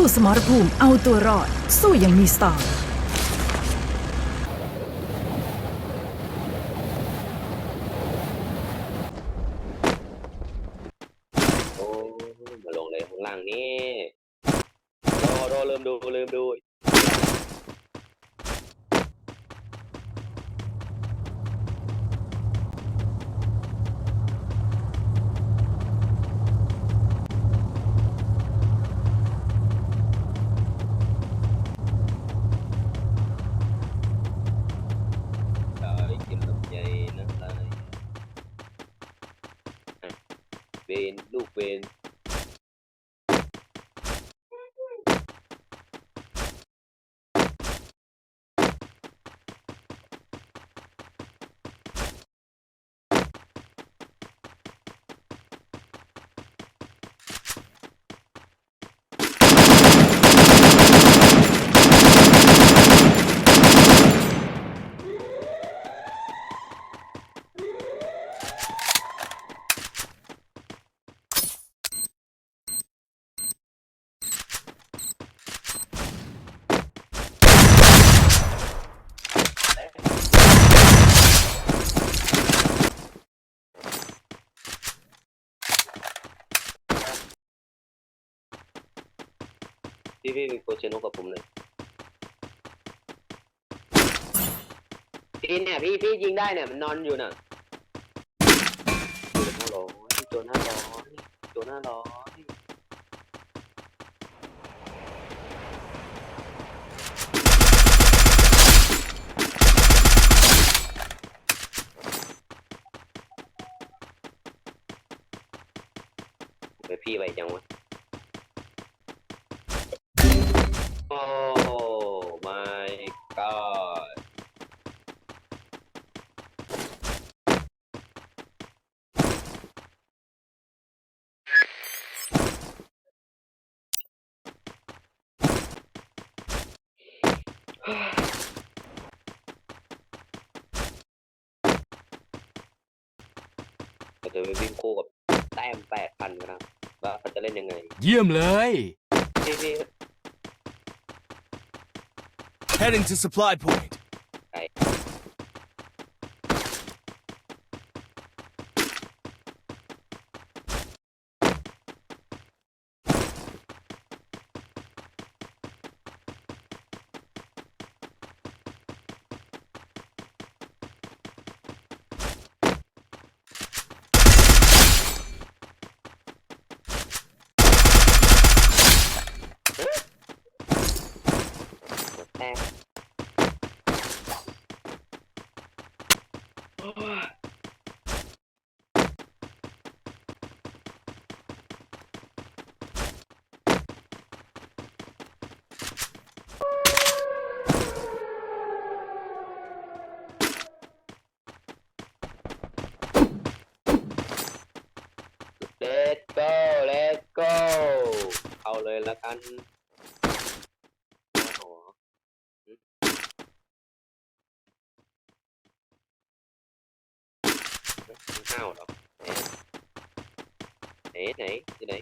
สู้สมรภูมิเอาตัวรอด สู้อย่างมีสไตล์โอ้มาลงเลยข้างล่างนี่รอรอลืมดูลืมดู ว นลูกเวนพี่พี่มีโคเชโนกับผมเลยพี่เนี่ยพี่พี่ยิงได้เนี่ยมันนอนอยู่น่ะโจนห้าร้อยโจนห้าร้อยไปพี่ไปจังวะ โอ้ my god เราจะไปวิ่งคู่กับแต้มแปดพันกันนะว่าเขาจะเล่นยังไงเยี่ยมเลย พี่พี่ Heading to supply point กดแต้มโอ้ย Let's go Let's go เอาเลยละกันโอ้โหหึ ห้าวเหรอไหนไหนที่ไหน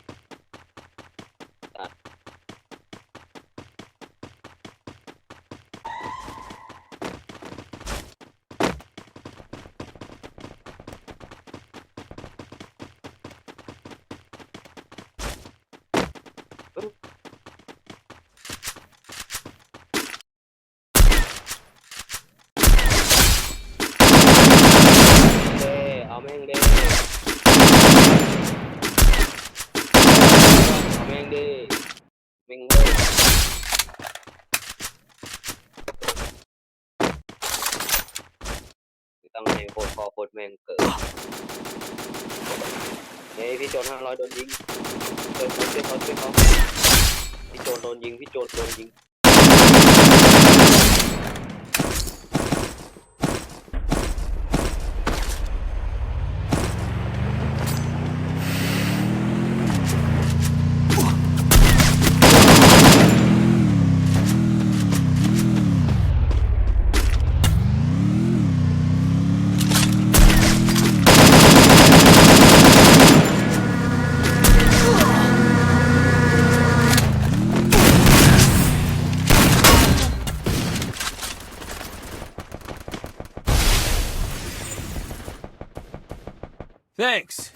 เอาแม่งเด้เอาแม่งเด้แม่งเว้ยต้องให้โคตรพอโคตรแม่งเกิดเฮ้ยพี่โจนห้าร้อยโดนยิงเจอเขาเจอเขาเจอเขาพี่โจนโดนยิงพี่โจนโดนยิง Thanks.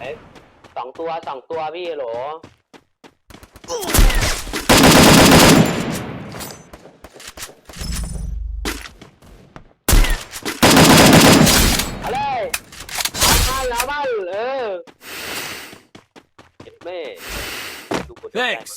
เฮ้ ตัวสองตัวพี่โหลเอาเลยเอาบ้านเอาบ้านเออเจ็บแม่ดูกดใจ Thanks.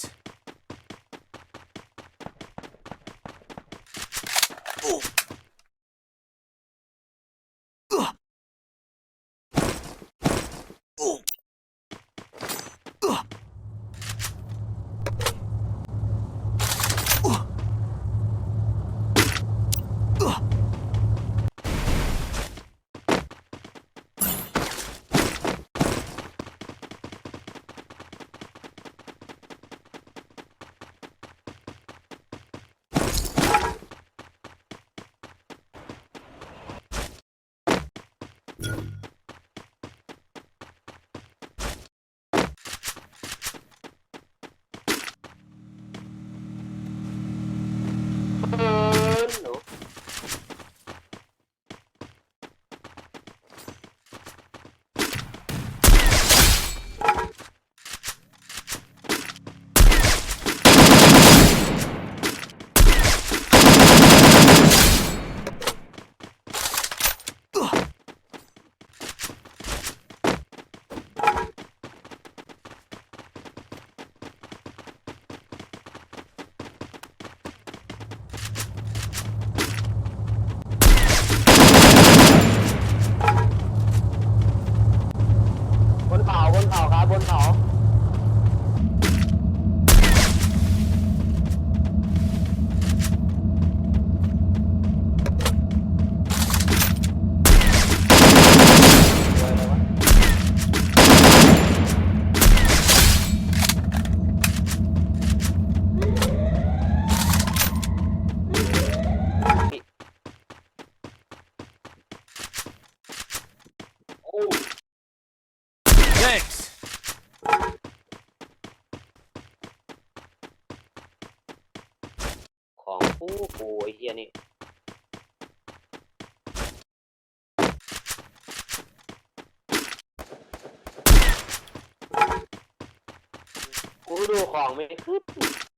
อ้เฮียนี่กูดูของไม่ขึ้น